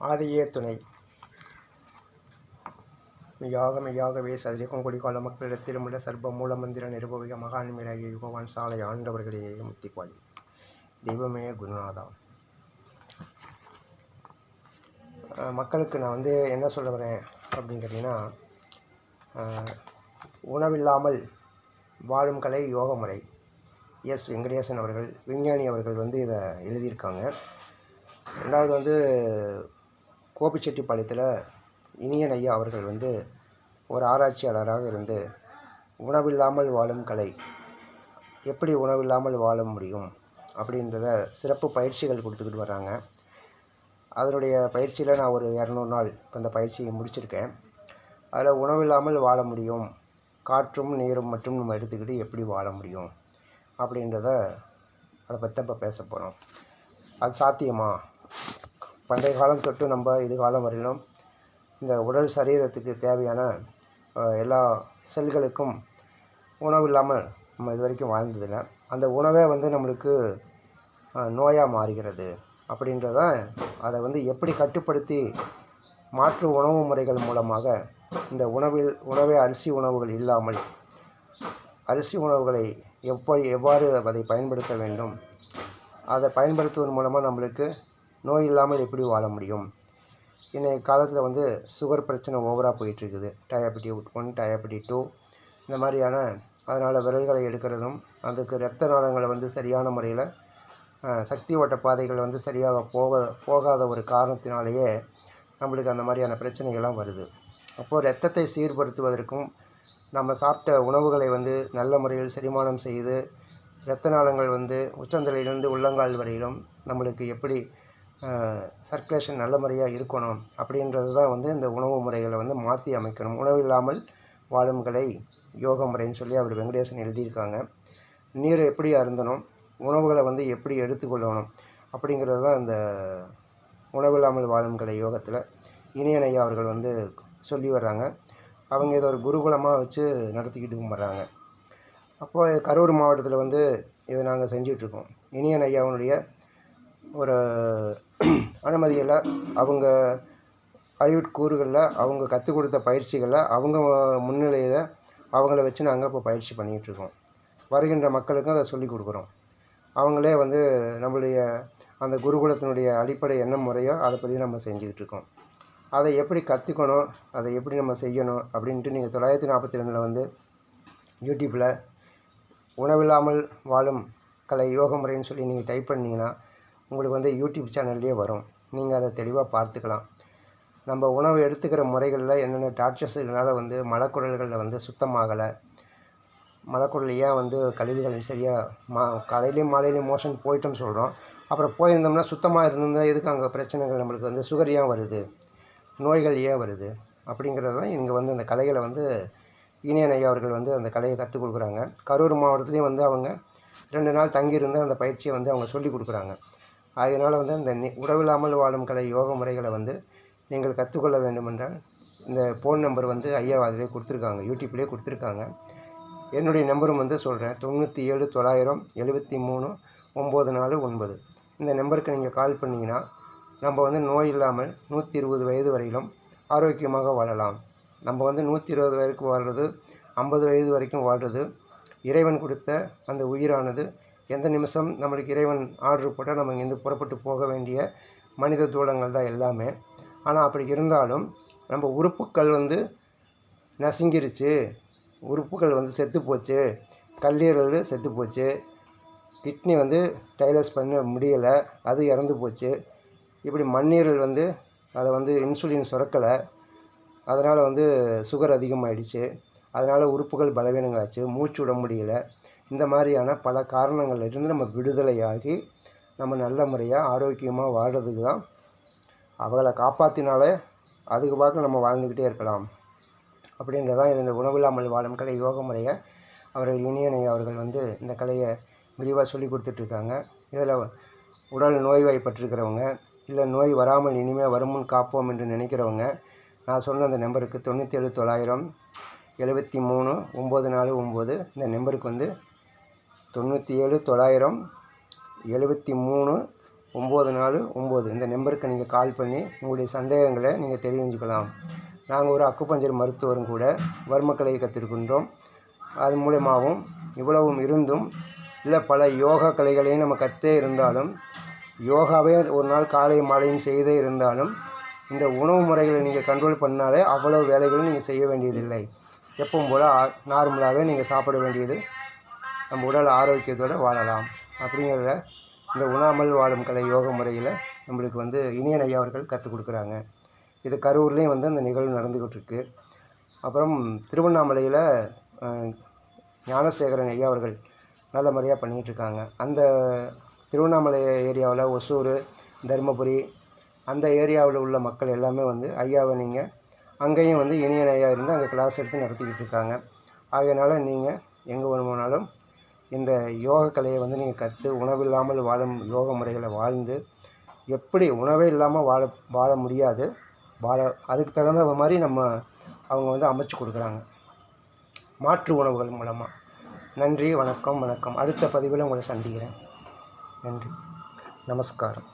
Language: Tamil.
ஆதியே துணை. மெய்யாக மெய்யாகவே சதிரிக்கும் குடிகால மக்களிடத்திலும் உள்ள சர்வ மூலமந்திர நிருபவிக மகான்மிராகிய யுகவான் சாலை ஆண்டவர்களே முத்திப்பாளி தெய்வமே குருநாதா. மக்களுக்கு நான் வந்து என்ன சொல்ல வரேன் அப்படின்னு கேட்டிங்கன்னா உணவில்லாமல் வாழும் கலை யோக முறை எஸ் வெங்கடேசன் அவர்கள் விஞ்ஞானி அவர்கள் வந்து இதை எழுதியிருக்காங்க. ரெண்டாவது வந்து கோபிச்செட்டிப்பாளையத்தில் இனியன் ஐயா அவர்கள் வந்து ஒரு ஆராய்ச்சியாளராக இருந்து உணவில்லாமல் வாழும் கலை எப்படி உணவில்லாமல் வாழ முடியும்? அப்படின்றத சிறப்பு பயிற்சிகள் கொடுத்துக்கிட்டு வராங்க அதனுடைய பயிற்சியில் நான் ஒரு இரநூறு நாள் அந்த பயிற்சியை முடிச்சிருக்கேன். அதில் உணவில்லாமல் வாழ முடியும் காற்றும் நீரும் மட்டும் நம்ம எடுத்துக்கிட்டு எப்படி வாழ முடியும்? அப்படின்றத அதை பற்றி இப்போ பேச போகிறோம் அது சாத்தியமா? பண்டைய காலம் தொட்டு நம்ம இது காலம் வரையிலும் இந்த உடல் சரீரத்துக்கு தேவையான எல்லா செல்களுக்கும் உணவு இல்லாமல் நம்ம இது வரைக்கும் வாழ்ந்ததில்லை. அந்த உணவே வந்து நம்மளுக்கு நோயாக மாறுகிறது. அப்படின்றத அதை வந்து எப்படி கட்டுப்படுத்தி மாற்று உணவு முறைகள் மூலமாக இந்த உணவில் உணவே அரிசி உணவுகள் இல்லாமல் அரிசி உணவுகளை எப்படி எவ்வாறு அதை பயன்படுத்த வேண்டும் அதை பயன்படுத்துவதன் மூலமாக நம்மளுக்கு நோய் இல்லாமல் எப்படி வாழ முடியும்? இன்றைய காலத்தில் வந்து சுகர் பிரச்சனை ஓவராக போயிட்டுருக்குது. டயாபெட்டி ஒன் டயாபெட்டி டூ இந்த மாதிரியான அதனால் விரல்களை எடுக்கிறதும் அதுக்கு இரத்த நாளங்களை வந்து சரியான முறையில் சக்தி ஓட்ட பாதைகள் வந்து சரியாக போக போகாத ஒரு காரணத்தினாலேயே நம்மளுக்கு அந்த மாதிரியான பிரச்சனைகள்லாம் வருது. அப்போது இரத்தத்தை சீர்படுத்துவதற்கும் நம்ம சாப்பிட்ட உணவுகளை வந்து நல்ல முறையில் செரிமானம் செய்து இரத்த நாளங்கள் வந்து உச்சந்தலையிலிருந்து உள்ளங்கால் வரையிலும் நம்மளுக்கு எப்படி சர்க்குலேஷன் நல்ல முறையாக இருக்கணும் அப்படின்றது தான் வந்து இந்த உணவு முறைகளை வந்து மாற்றி அமைக்கணும். உணவு இல்லாமல் வாழும் கலை யோக முறைன்னு சொல்லி அவர் வெங்கடேசன் எழுதியிருக்காங்க. நீரை எப்படி அருந்தணும்? உணவுகளை வந்து எப்படி எடுத்துக்கொள்ளணும்? அப்படிங்கிறது தான் இந்த உணவில்லாமல் வாழும் கலை யோகத்தில் இனியன் ஐயா அவர்கள் வந்து சொல்லி வர்றாங்க. அவங்க இதை ஒரு குருகுலமாக வச்சு நடத்திக்கிட்டு வர்றாங்க. அப்போது கரூர் மாவட்டத்தில் வந்து இதை நாங்கள் செஞ்சிட்ருக்கோம் இனியன் ஐயாவுடைய ஒரு அனுமதியில் அவங்க அறிவுக்கூறுகளில் அவங்க கற்றுக் கொடுத்த பயிற்சிகளை அவங்க முன்னிலையில் அவங்கள வச்சு நாங்கள் இப்போ பயிற்சி பண்ணிகிட்ருக்கோம் வருகின்ற மக்களுக்கும் அதை சொல்லிக் கொடுக்குறோம். அவங்களே வந்து நம்மளுடைய அந்த குருகுலத்தினுடைய அடிப்படை என்ன முறையோ அதை பற்றி நம்ம செஞ்சுக்கிட்டு இருக்கோம். அதை எப்படி கற்றுக்கணும் அதை எப்படி நம்ம செய்யணும் அப்படின்ட்டு நீங்கள் தொள்ளாயிரத்தி நாற்பத்தி ரெண்டில் வந்து யூடியூப்பில் உணவில்லாமல் வாழும் கலை யோக முறைன்னு சொல்லி நீங்கள் டைப் பண்ணிங்கன்னா உங்களுக்கு வந்து யூடியூப் சேனல்லையே வரும். நீங்கள் அதை தெளிவாக பார்த்துக்கலாம். நம்ம உணவு எடுத்துக்கிற முறைகளில் என்னென்ன டார்ச்சர்ஸ்னால வந்து மலக்குடல்களில் வந்து சுத்தமாகலை. மலக்குடல் ஏன் வந்து கழிவுகள் சரியாக மா காலையிலையும் மாலையிலையும் மோஷன் போயிட்டோம்னு சொல்கிறோம் அப்புறம் போயிருந்தோம்னா சுத்தமாக இருந்திருந்தா எதுக்கு அங்கே பிரச்சனைகள் நம்மளுக்கு வந்து சுகர் ஏன் வருது? நோய்கள் ஏன் வருது? அப்படிங்கிறது தான் இங்கே வந்து அந்த கலைகளை வந்து இனியன் ஐயா அவர்கள் வந்து அந்த கலையை கற்றுக் கொடுக்குறாங்க. கரூர் மாவட்டத்துலேயும் வந்து அவங்க ரெண்டு நாள் தங்கியிருந்து அந்த பயிற்சியை வந்து அவங்க சொல்லி கொடுக்குறாங்க. அதனால் வந்து இந்த நி உறவில்லாமல் வாழும் கலை யோக முறைகளை வந்து நீங்கள் கற்றுக்கொள்ள வேண்டுமென்றால் இந்த ஃபோன் நம்பர் வந்து ஐயா அதிலே கொடுத்துருக்காங்க யூடியூப்லேயே கொடுத்துருக்காங்க. என்னுடைய நம்பரும் வந்து சொல்கிறேன் தொண்ணூற்றி ஏழு தொள்ளாயிரம் எழுபத்தி மூணு ஒம்பது நாலு ஒன்பது. இந்த நம்பருக்கு நீங்கள் கால் பண்ணிங்கன்னா நம்ம வந்து நோய் இல்லாமல் நூற்றி இருபது வயது வரையிலும் ஆரோக்கியமாக வாழலாம். நம்ம வந்து நூற்றி இருபது வரைக்கும் வாழ்கிறது ஐம்பது வயது வரைக்கும் வாழ்கிறது இறைவன் கொடுத்த அந்த உயிரானது எந்த நிமிஷம் நம்மளுக்கு இறைவன் ஆர்டர் போட்டால் நம்ம இங்கேருந்து புறப்பட்டு போக வேண்டிய மனித தூளங்கள் தான் எல்லாமே. ஆனால் அப்படி இருந்தாலும் நம்ம உறுப்புக்கள் வந்து நசுங்கிருச்சு. உறுப்புகள் வந்து செத்து போச்சு. கல்லீரல் செத்து போச்சு. கிட்னி வந்து டைலஸ் பண்ண முடியலை. அது இறந்து போச்சு. இப்படி மண்ணீரல் வந்து அதை வந்து இன்சுலின் சுரக்கலை. அதனால் வந்து சுகர் அதிகமாகிடுச்சு அதனால் உறுப்புகள் பலவீனங்களாச்சு மூச்சு விட முடியல. இந்த மாதிரியான பல காரணங்கள்லேருந்து நம்ம விடுதலையாகி நம்ம நல்ல முறையாக ஆரோக்கியமாக வாழ்கிறதுக்கு தான் அவளை காப்பாற்றினாலே அதுக்கு பார்க்க நம்ம வாழ்ந்துக்கிட்டே இருக்கலாம். அப்படின்றதான் இந்த உணவில்லாமல் வாழும் கலை யோக முறையை அவர்கள் இனியனை அவர்கள் வந்து இந்த கலையை விரிவாக சொல்லி கொடுத்துட்ருக்காங்க. இதில் உடல் நோய்வாய்ப்பட்டிருக்கிறவங்க இல்லை நோய் வராமல் இனிமேல் வருமுன் காப்போம் என்று நினைக்கிறவங்க நான் சொன்ன அந்த நம்பருக்கு தொண்ணூற்றி ஏழு தொள்ளாயிரம் எழுபத்தி மூணு ஒம்பது நாலு ஒம்பது. இந்த நம்பருக்கு வந்து தொண்ணூற்றி ஏழு தொள்ளாயிரம் எழுபத்தி மூணு ஒம்பது நாலு ஒம்பது. இந்த நம்பருக்கு நீங்கள் கால் பண்ணி உங்களுடைய சந்தேகங்களை நீங்கள் தெரிஞ்சுக்கலாம். நாங்கள் ஒரு அக்குப்பஞ்சர் மருத்துவரும் கூட வர்மக்கலை கற்றுருக்கின்றோம் அது மூலயமாவும் இவ்வளவும் இருந்தும் இல்லை பல யோகா கலைகளையும் நம்ம கற்றே இருந்தாலும் யோகாவே ஒரு நாள் காலை மாலையும் செய்தே இருந்தாலும் இந்த உணவு முறைகளை நீங்கள் கண்ட்ரோல் பண்ணாலே அவ்வளோ வேலைகளும் நீங்கள் செய்ய வேண்டியதில்லை. எப்பவும் போல் நார்மலாகவே நீங்கள் சாப்பிட வேண்டியது நம்ம உடல் ஆரோக்கியத்தோடு வாழலாம். அப்படிங்கிறத இந்த உணாமல் வாழும் கலை யோக முறையில் நம்மளுக்கு வந்து இனியன் ஐயா அவர்கள் கற்றுக் கொடுக்குறாங்க. இது கரூர்லேயும் வந்து அந்த நிகழ்வு நடந்துக்கிட்டு இருக்கு அப்புறம் திருவண்ணாமலையில் ஞானசேகரன் ஐயா அவர்கள் நல்ல முறையாக பண்ணிகிட்டு இருக்காங்க அந்த திருவண்ணாமலை ஏரியாவில் ஒசூர் தருமபுரி அந்த ஏரியாவில் உள்ள மக்கள் எல்லாமே வந்து ஐயாவை நீங்கள் அங்கேயும் வந்து இனியன் ஐயா இருந்து அங்கே கிளாஸ் எடுத்து நடத்திக்கிட்டு இருக்காங்க. ஆகையினால நீங்கள் எங்கே வருமானாலும் இந்த யோக கலையை வந்து நீங்கள் கற்று உணவில்லாமல் வாழும் யோக முறைகளை வாழ்ந்து எப்படி உணவே இல்லாமல் வாழ வாழ முடியாது வாழ அதுக்கு தகுந்த மாதிரி நம்ம அவங்க வந்து அமைச்சு கொடுக்குறாங்க. மாற்று உணவுகள் மூலமாக நன்றி வணக்கம் வணக்கம். அடுத்த பதிவில் உங்களை சந்திக்கிறேன். நன்றி. நமஸ்காரம்.